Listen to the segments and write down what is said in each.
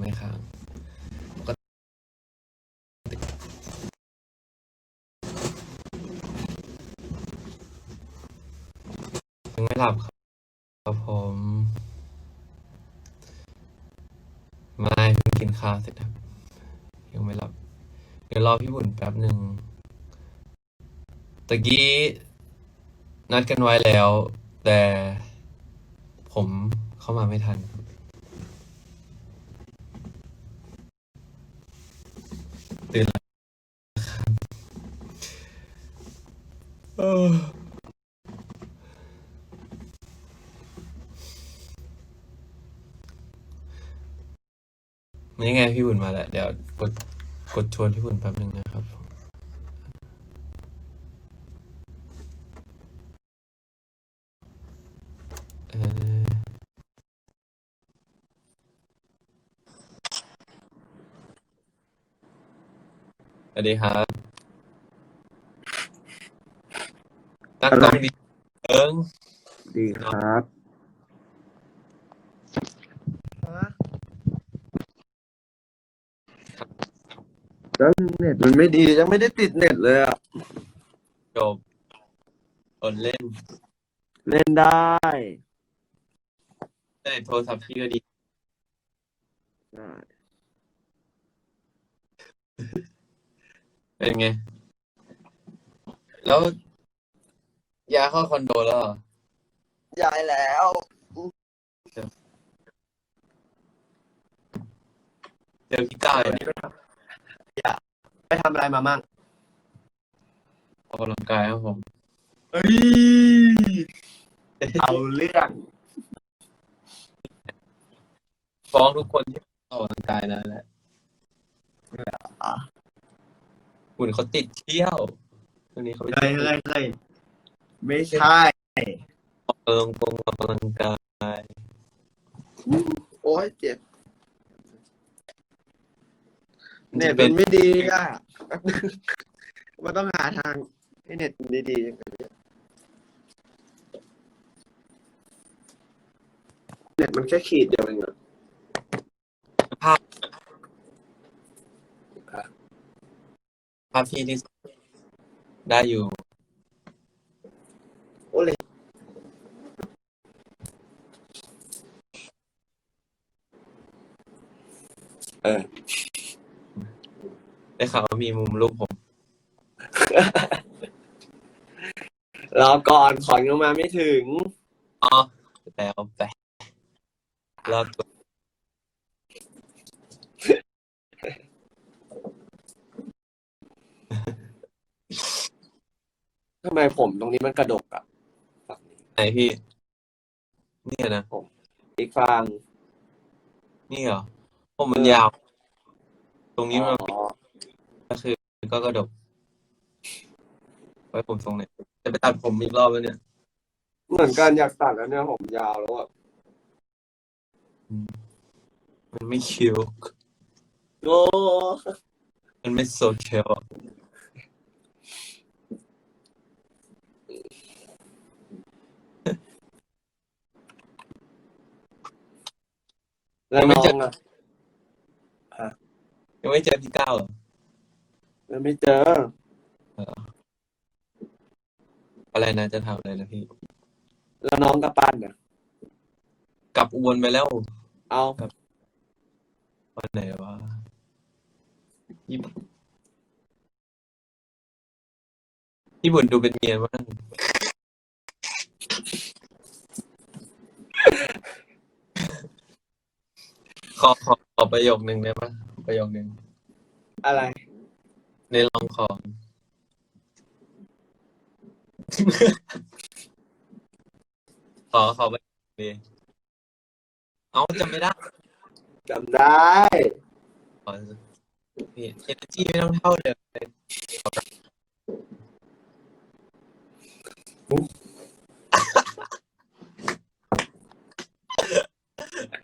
ไม่ค้างปกติยังไม่หลับครับครับผม ไม่เพิ่งกินข้าวเสร็จครับยังไม่หลับ เดี๋ยวรอพี่บุญแป๊บหนึ่งตะกี้นัดกันไว้แล้ว แต่ผมเข้ามาไม่ทัน เออมันยังไงพี่บุญมาแล้ว เดี๋ยวกดกดชวนพี่บุญแป๊บหนึ่งนะครับเออสวัสดีครับ ตั้งกล้องดีเอิงดีครับ แล้วเน็ตมันไม่ดียังไม่ได้ติดเน็ตเลยอะ จบอดเล่นเล่นได้แต่โทรศัพท์พี่ก็ดี ได้เป็นไง แล้ว ย้ายเข้าคอนโดแล้วเหรอย้ายแล้ว เจอพี่ก้าววันเนี่ยนี้ไปทำอย่าไปทำอะไรมามั่งออกกำลังกายครับผม เอ้ย เอาเรื่องฟ้องทุกคนที่ออกกำลังกายนั่นแหละหุ่นเขาติดเที่ยวตรงนี้เขาไปเฮ้ยเฮ้ยเฮ้ย ไม่ใช่ ออกกำลังกงออกกำลังกายโอ้ยเจ็บมันเน็จะตเป็มันนไม่ดีอะมันต้องหาทางให้เน็ตมันดีๆอย่างนี้เน็ตมันแค่ขีดเดียวเองอะภาพภาพพี่ที่ได้อยู่ โอ้เลย เออ ได้ข่าวว่ามีมุมรูปผม รอก่อนของยังมาไม่ถึง อ๋อ แล้วไปรอบตัวทำไมผมตรงนี้มันกระดกอะฝั่งนี้ไหนพี่ เนี่ยนะ อีกฝั่งนี่เหรอ ผมมันยาว ตรงนี้มันอ๋อ ก็คือก็กระดก ไว้ผมทรงไหนจะไปตัดผมอีกรอบแล้วเนี่ย เหมือนกันอยากตัดแล้วเนี่ยผมยาวแล้วอะมันไม่คิว โอ้มันไม่โซเชียลแล้วน้องอะ ยังไม่เจอพี่ก้าวเหรอยังไม่เจออะไรนะจะทำอะไรนะพี่ แล้วน้องกับปั้นอะ กลับอุบลไปแล้วเอาวันไหนวะยี่สิบพี่บุญดูเป็นเมียบ้างขอขอขอประโยคนึงได้ปะ ประโยคนึงอะไร ในลองของ ขอขอไปดีเอาจำไม่ได้จำได้ ขอพี่เอเนจีไม่ต้องเท่าเดิมเลย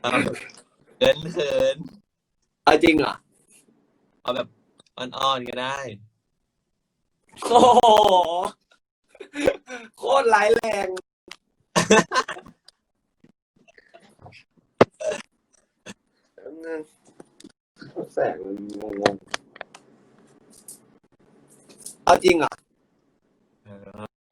เอาเขินเขิน เอาจริงเหรอ เอาแบบอ่อนๆก็ได้ โอ้โห โคตรร้ายแรง แสงมันงงๆเอาจริงเหรอ เ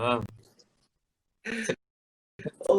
ออ โอ้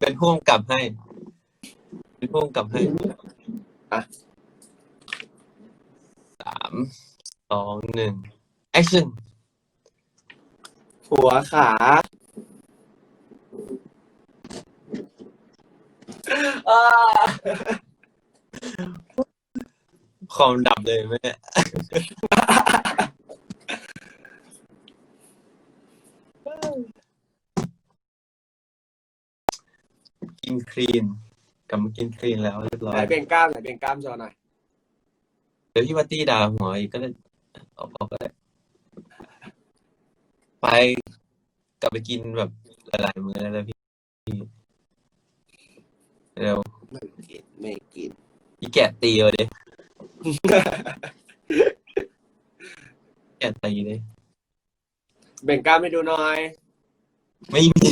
เป็นผู้กำกับให้ เป็นผู้กำกับให้อะสามสองหนึ่ง action หัวขาอ่าคอมดับเลยไหมเนี่ย คลีนกลับมากินคลีนแล้วเรียบร้อไหนย เบ่งกล้ามไหนเบ่งกล้ามโชว์หน่อยเดี๋ยวพี่วัตตี้ด่าหัวอีกก็เลยเอาออกก็ได้ไปกลับไปกินแบบหลายๆมื้อแล้วพี่เร็วไม่กินไม่กิน อีแกะตีเอาดิแกะตีเลย เบ่งกล้ามให้ดูหน่อย ไม่มี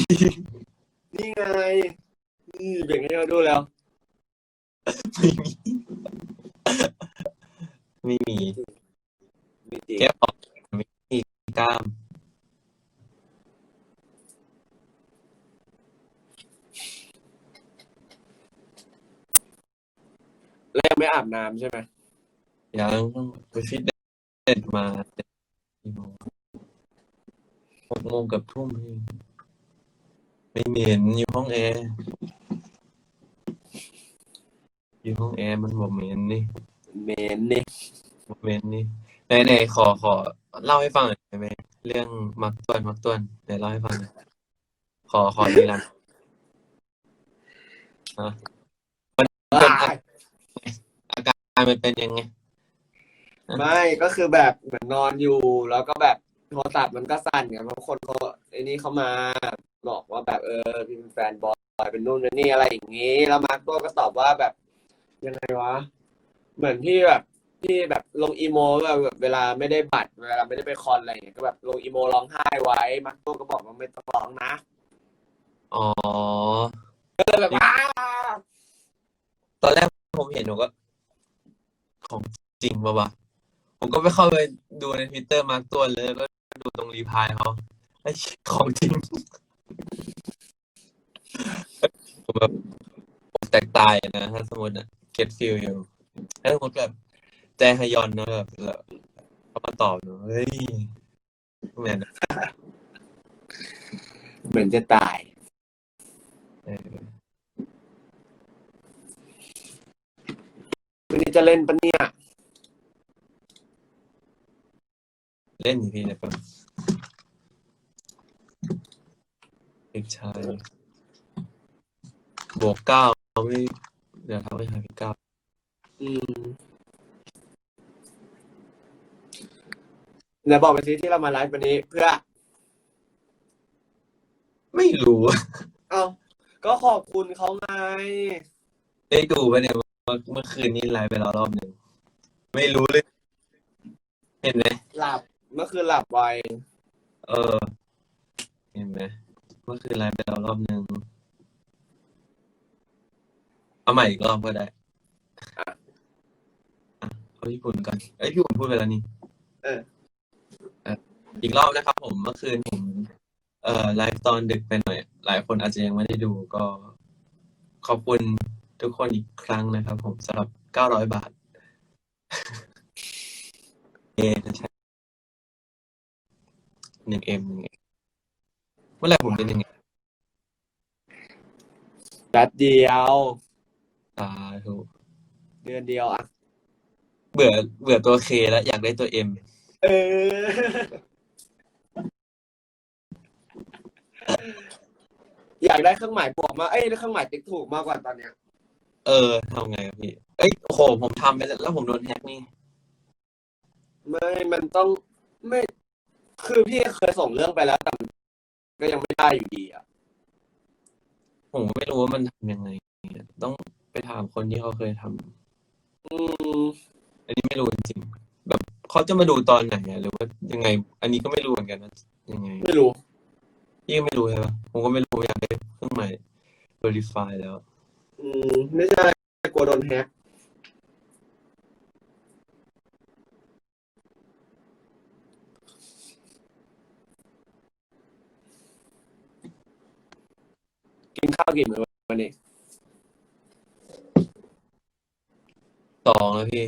นี่ไง นี่เบ่งให้เราดูแล้ว ไม่มี ไม่มีมีจริงแก้ออกไม่มีกล้าม แล้วยังไม่อาบน้ำใช่ไหมยังไปฟิตเนสมากี่โมงหกโมงกับทุ่มเองไม่เหม็นอยู่ห้องแอร์ อยู่ห้องแอร์มันบอกเหม็นนี่เมนนี่บอกเหม็นนี่ไหนไหนขอขอเล่าให้ฟังหน่อยได้ไหมเรื่องมักต้วนมักต้วนไหนเล่าให้ฟังหน่อยขอขอดีลันอะมันเป็นอาอาการมันเป็นยังไง ไม่ก็คือแบบเหมือนนอนอยู่ แล้วก็แบบโทรศัพท์มันก็สั่นไงเพราะคนเขาไอ้นี่เขามาบอกว่าแบบเออพี่เป็นแฟนบอยเป็นนู่นเป็นนี่อะไรอย่างนี้ แล้วมาร์กตัวก็ตอบว่าแบบ ยังไงวะ เหมือนพี่แบบพี่แบบลงอีโมแบบเวลาไม่ได้บัตรเวลาไม่ได้ไปคอนอะไรอย่างเงี้ยก็แบบลงอีโมร้องไห้ไว้มาร์กตัวก็บอกว่าไม่ต้องร้องนะอ๋อ ก็เลยแบบว้าตอนแรกผมเห็นหนูก็ ของจริงปะวะผมก็ไปเข้าไปดูในทวิตเตอร์มาร์กตัวเลยแล้วก็ดูตรงรีพายเขาไอ้ของจริง ผมแบบผมแตกตายนะถ้าสมมติอะ get feel อยู่ถ้าสมมติแบบแจฮยอนนะแบบแล้วเขามาตอบหนูเฮ้ยแมนเหมือนจะตาย เออวันนี้จะเล่นปะเนี่ย เล่นอยู่พี่นะปะเด็กชายบวกเก้าไม่เดี๋ยวทำให้หาพี่เก้า อืม เดี๋ยวบอกไปซิที่เรามาไลฟ์วันนี้เพื่อ ไม่รู้เอ้าก็ขอบคุณเขาไงได้ดูไปเนี่ยเมื่อเมื่อคืนนี้ไลฟ์ไปแล้วรอบหนึ่งไม่รู้เลย เห็นไหมหลับเมื่อคืนหลับไวเออ เห็นไหมเมื่อคืนไลฟ์ไปแล้วรอบหนึ่งเอาใหม่อีกรอบก็ได้อะเอาญี่ปุ่นก่อนเอ้ยพี่ปุ่นพูดไปแล้วนี่ เออ อะอีกรอบนะครับผมเมื่อคืนผมเอ่อไลฟ์ตอนดึกไปหน่อย หลายคนอาจจะยังไม่ได้ดูก็ขอบคุณทุกคนอีกครั้งนะครับ ผมสำหรับเก้าร้อยบาทเอนะใช่หนึ่งเอ็มหนึ่งเอ็มเมื่อไหร่ผมเป็นยังไงแป๊บเดียว ตาถูกเดือนเดียวอะ เบื่อเบื่อตัวเคแล้วอยากได้ตัวเอ็ม เออ อยากได้เครื่องหมายบวกมาเอ้ยเครื่องหมายติ๊กถูกมากกว่าตอนเนี้ยเออทำไงครับพี่ เอ้ยโอ้โหผมทำไปแล้วแล้วผมโดนแฮกนี่ไม่มันต้องไม่ คือพี่เคยส่งเรื่องไปแล้วแต่ก็ยังไม่ได้อยู่ดีอะผมไม่รู้ว่ามันทำยังไง ต้องไปถามคนที่เขาเคยทำอืมอันนี้ไม่รู้จริงๆแบบเขาจะมาดูตอนไหนอะหรือว่ายังไง อันนี้ก็ไม่รู้เหมือนกันว่ายังไง ไม่รู้ พี่ก็ไม่รู้ใช่ปะผมก็ไม่รู้ผมอยากได้เครื่องใหม่ verify แล้ว อืม ไม่ใช่กลัวโดนแฮกกินข้าวกี่มื้อวันนี้สองแล้วพี่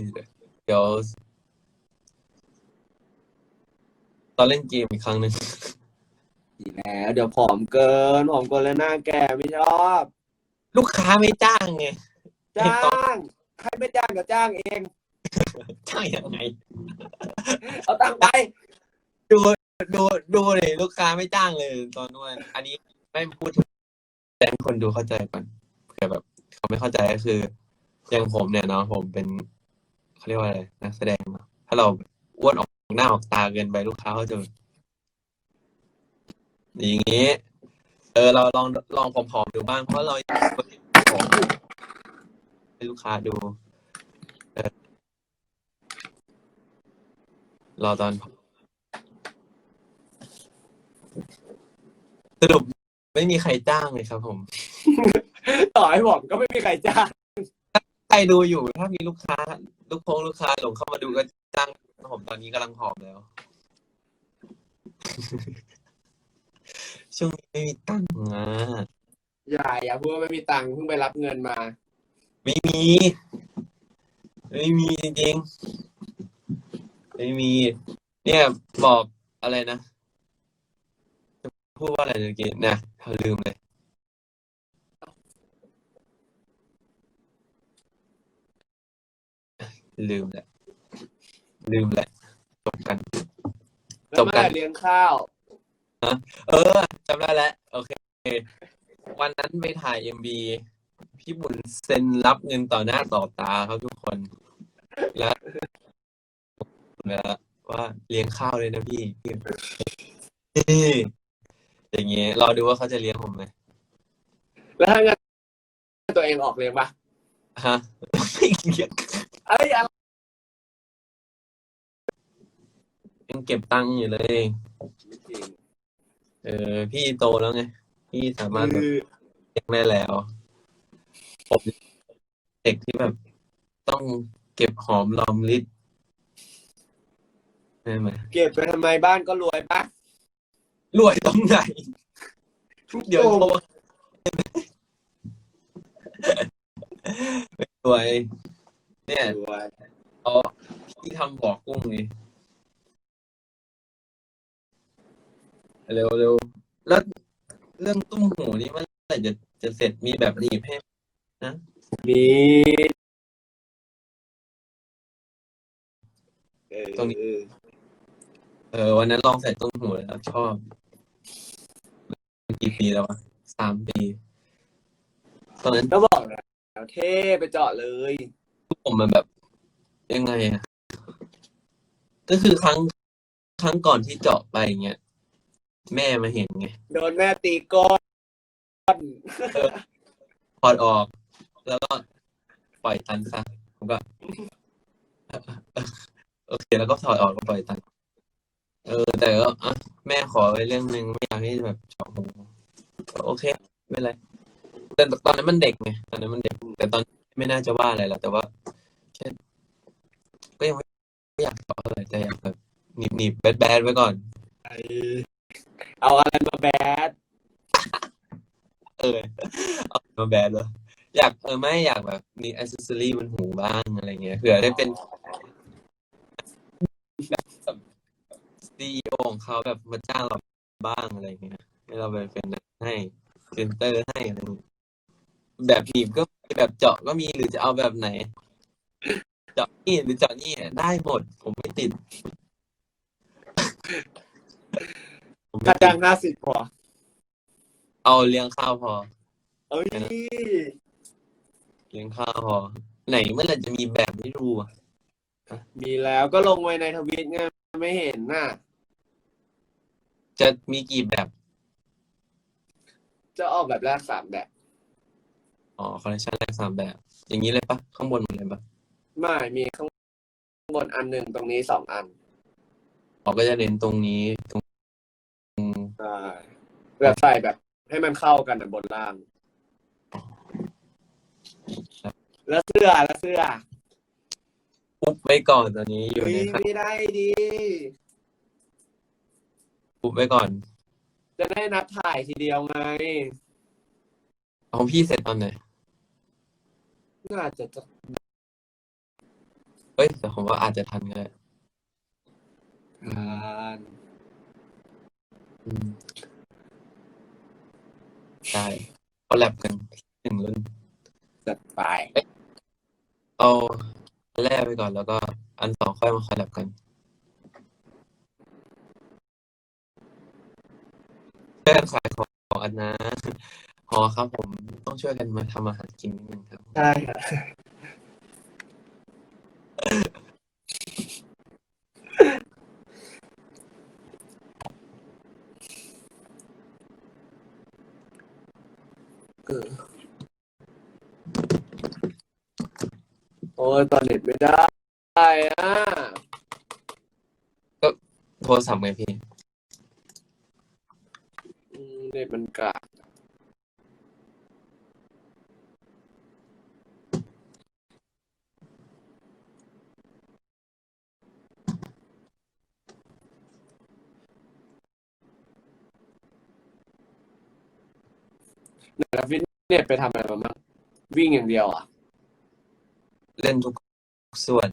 เดี๋ยวตอนเล่นเกมอีกครั้งหนึ่ง อีกแล้ว เดี๋ยวผอมเกินผอมเกินแล้วหน้าแก่ไม่ชอบลูกค้าไม่จ้างไง จ้างใครไม่จ้างก็จ้างเอง จ้างยังไง เอาตังค์ไป ดูดูดูเลยลูกค้าไม่จ้างเลย ตอนนวดอันนี้ไม่พูดถึงแต่ให้คนดูเข้าใจก่อนเผื่อแบบเขาไม่เข้าใจก็คือ อย่างผมเนี่ยเนาะผมเป็นเขาเรียกว่าอะไรนักแสดงเนาะถ้าเราอ้วนออกหน้าออกตาเกินไปลูกค้าเขาจะ อย่างนี้ เออ เราลองลองผอมๆดูบ้าง เพราะเราอยากผอมให้ลูกค้าดูเออรอตอนผอมสรุปไม่มีใครจ้างเลยครับ ผม ต่อให้ผมก็ไม่มีใครจ้างใครดูอยู่ถ้ามีลูกค้า ลูกพงลูกค้าหลงเข้ามาดูก็จ้างผมตอนนี้กำลังผอมแล้ว ช่วงนี้ไม่มีตังค์อะอย่าอย่าพูดว่าไม่มีตังค์เพิ่งไปรับเงินมา ไม่มี ไม่มีจริงๆไม่มี เนี่ยบอกอะไรนะจะพูดว่าอะไรเมื่อกี้นะเขาลืมเลย ลืมแหละลืมแหละจบกัน แล้วเมื่อไหร่เลี้ยงข้าว เออจำได้แล้วโอเค วันนั้นไปถ่ายเอ็มบีพี่บุญเซ็นรับเงินต่อหน้าต่อตาครับทุกคน แล้วแล้วว่าเลี้ยงข้าวเลยนะพี่พี่เอ้ยอย่างเงี้ยรอดูว่าเขาจะเลี้ยงผมไหมแล้วถ้าเงินตัวเองออกเลี้ยงปะฮะไม่เลี้ยงเอ้ยอะไรยังเก็บตังค์อยู่เลยจริง เออ พี่โตแล้วไง พี่สามารถแบบคือเลี้ยงได้แล้ว ผมเด็กที่แบบต้องเก็บหอมรอมริบใช่ไหมเก็บไปทำไมบ้านก็รวยปะรวยตรงไหน เดี๋ยวโทรไม่รวยเนี่ยรวยเอาที่ทำบ่อกุ้งนี่ เร็วเร็วแล้วเรื่องตุ้มหูนี่เมื่อไหร่จะจะเสร็จมีแบบหนีบให้มีเออตรงนี้ เออ วันนั้นลองใส่ตุ้มหูแล้วชอบกี่ปีแล้ววะสามปี ตอนนั้นก็บอกแล้วเท่ไปเจาะเลยผมมันแบบ ยังไงอะก็คือครั้งครั้งก่อนที่เจาะไปอย่างเงี้ย แม่มาเห็นไง โดนแม่ตีก้อนถอดออก แล้วก็ปล่อยตันซะผมก็ โอเคแล้วก็ถอดออกก็ปล่อยตัน เออ แต่ก็อะแม่ขอไว้เรื่องหนึ่งไม่อยากให้แบบเจาะหูก็โอเค ไม่เป็นไรแต่ตอนนั้นมันเด็กไงตอนนั้นมันเด็ก แต่ตอนนี้ไม่น่าจะว่าอะไรหรอกแต่ว่าแค่ก็ยังไม่ไม่อยากเจาะอะไรแต่อยากแบบหนีบหนีบแบดแบดไว้ก่อน เอาอะไรมาแบดเออเอามาแบดเลยอยากเออไม่อยากแบบมีอ c เซสซอรี่บนหูบ้างอะไรเงี้ยเผื่อได้เป็นแบบซีอีโอของเขาแบบมาจ้างเราบ้างอะไรเงี้ยให้เราไปเป็นให้เซนเตอร์ให้อะไรเงี้ยแบบหนีบก็มีแบบเจาะก็มีหรือจะเอาแบบไหน เจาะนี่หรือเจาะนี่ได้หมดผมไม่ติดผมไม่ ค่าติจ้าดงห้าสิบพอเอาเลี้ยงข้าวพอ เอ้ยเลี้ยงข้าวพอ ไหนเมื่อไหร่จะมีแบบให้ดูอะมีแล้วก็ลงไว้ในทวิตไงไม่เห็นน่ะ จะมีกี่แบบ จะออกแบบแรกสามแบบ อ๋อคอลเลคชันแรกสามแบบ อย่างนี้เลยปะข้างบนหมดเลยปะไม่มีข้างบนอันหนึ่งตรงนี้สองอันอ๋อก็จะเน้นตรงนี้ตรง ใช่แบบใส่แบบให้มันเข้ากันนะบนล่าง แล้วเสื้อแล้วเสื้อปุ๊บไว้ก่อนตอนนี้อยู่เฮ้ยในขั้นไม่ได้ดี ปุ๊บไว้ก่อนจะได้นัดถ่ายทีเดียวไง ของพี่เสร็จตอนไหนน่าจะจะเฮ้ยแต่ผมว่าอาจจะทันก็ได้ทาน อืม ใช่เขาแลบกันหนึ่งรุ่น จัดไปเอาอันแรกไปก่อนแล้วก็ อันสองค่อยมาคอลแลบกันช่วยกันขายของอันนะหอครับผมต้องช่วยกันมาทำอาหารกินนิดนึงครับใช่ค่ะเออโอ้ยตอนเน็ตไม่ได้อะโทรศัพท์ไงพี่อืมเน็ตมันกากแล้วฟิต เนสไปทำอะไรมาบ้างวิ่งอย่างเดียวอะเล่นทุกส่วน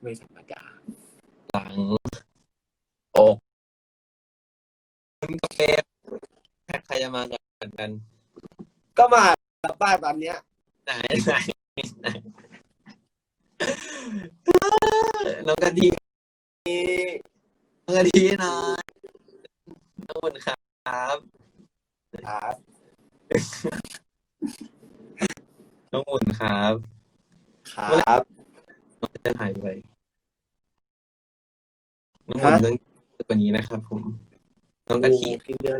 ไม่ธรรมดาหลังอกมันก็เป็นใครจะมากันกัน ก็มาป้ายตอนเนี้ย ไหนไหนไหนน้องกะทิน้องกะทิหน่อย น้องบุญครับครับน้องบุญครับครับน้องจะหายไปน้องบุญฮะต้องเยอะกว่านี้นะครับ ผมน้องกะทิกินเยอะ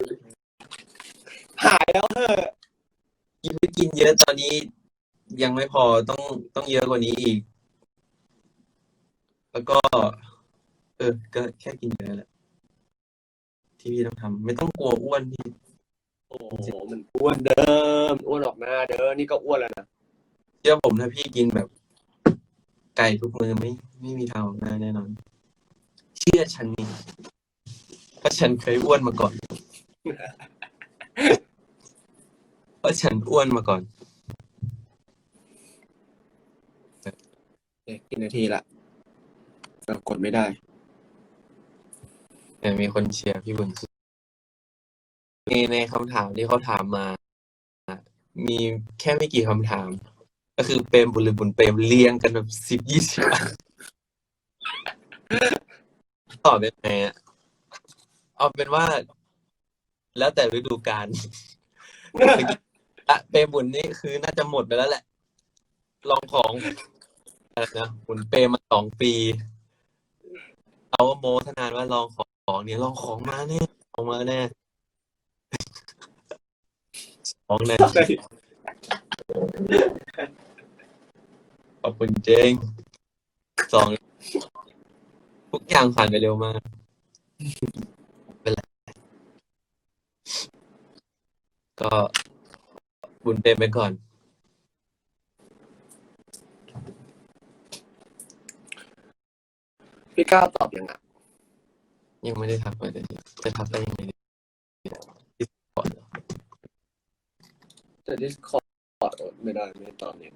หายแล้วเหอะกินไม่กินเยอะตอนนี้ ยังไม่พอต้องต้องเยอะกว่านี้อีก แล้วก็ เออก็แค่กินเยอะแหละ ที่พี่ต้องทำไม่ต้องกลัวอ้วนพี่โอ้โหมันอ้วนเดิมอ้วนออกหน้าเด้อนี่ก็อ้วนแล้วนะเชื่อผมถ้าพี่กินแบบ ไก่ทุกมือไม่ไม่มีทางออกหน้าแน่นอน เชื่อฉันนี่เพราะฉันเคยอ้วนมาก่อน เพราะฉันอ้วนมาก่อน เอ๊ะกี่นาทีละเออกดไม่ได้ แต่มีคนเชียร์พี่บุญในในคำถามที่เขาถามมา มีแค่ไม่กี่คำถาม ก็คือเปรมบุญหรือบุญเปรมเรียงกันแบบสิบยี่สิบตอบยังไงอะเอาเป็นว่า แล้วแต่ฤดูกาลอะเปรมบุญนี่คือน่าจะหมดไปแล้วแหละ ลองของนะบุญเปรมมาสองปี เอาโมทนานว่าลองของ ของเนี่ยลองของมาแน่ของมาแน่ของแน่ขอบคุณเจงสองทุกอย่างผ่านไปเร็วมากเป็นไรก็บุญเต็มไปก่อน พี่ก้าวตอบยังอะ ยังไม่ได้ทักไปเลยจะทักไปยังไงดีก่อนเหรอแต่ Discord ไม่ได้ไม่ได้ตอนนี้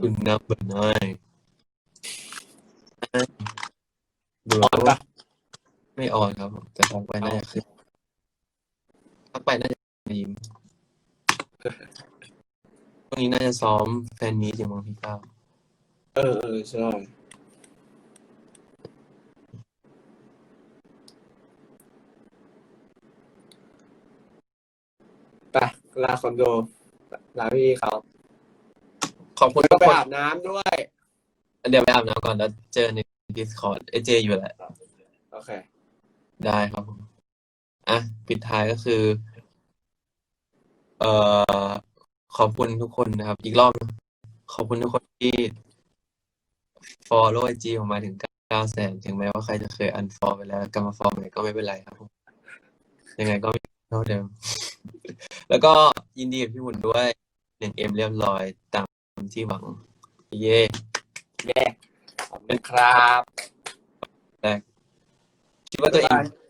คุณนับเบอร์น้อยดูออนปะไม่ออนครับผมแต่ทักไปน่าจะขึ้นทักไปน่าจะยิ้มวั นนี้น่าจะซ้อมแฟนมีตอยู่มั้งพี่ก้าวเออเออใช่ไปลาคอนโดลาพี่เขาขอบคุณแล้วทุก็กไปคนอาบน้ำด้วย เดี๋ยวไปอาบน้ำก่อนแล้วเจอใน Discord เอเจอยู่แหละ โอเค ได้ครับผม อะ ปิดท้ายก็คือ เอ่อ ขอบคุณทุกคนนะครับ อีกรอบนะขอบคุณทุกคนที่ follow IG ผมมาถึงเก้าแสนถึงแม้ว่าใครจะเคย unfollow ไปแล้วกลับมา follow ใหม่ก็ไม่เป็นไรครับผมยังไงก็ไม่เท่าเดิม แล้วก็ยินดีกับพี่หุ่นด้วยหนึ่งเอ็มเรียบร้อยตามที่หวัง เย่แย่ขอบคุณครับแรกคิดว่าตัวเองบ๊ายบาย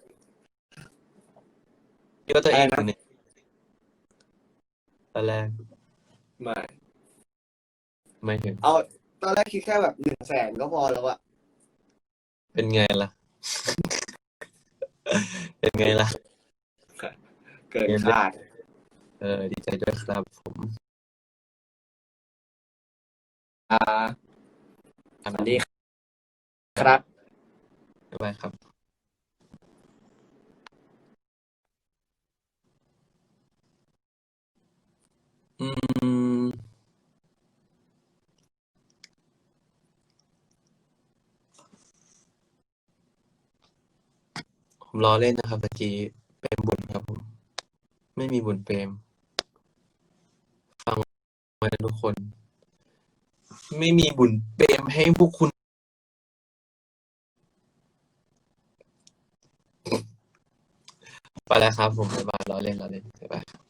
คิดว่าตัวเองอะไรนะอยู่ใน ตอนแรกไม่ไม่ถึงเอาตอนแรกคิดแค่แบบหนึ่งแสนก็พอแล้วอะเป็นไงล่ะ เป็นไงล่ะ เกินคาดเออ ดีใจด้วยครับผมอ่าสวัสดีครับ บ๊ายบายครับ อืม ผมล้อเล่นนะครับตะกี้ เป็นบุญครับผม ไม่มีบุญเปรม ฟังมาทุกคน ไม่มีบุญเปรมให้พวกคุณ ไปแล้วครับผมบ๊ายบายล้อเล่นล้อเล่นบ๊ายบาย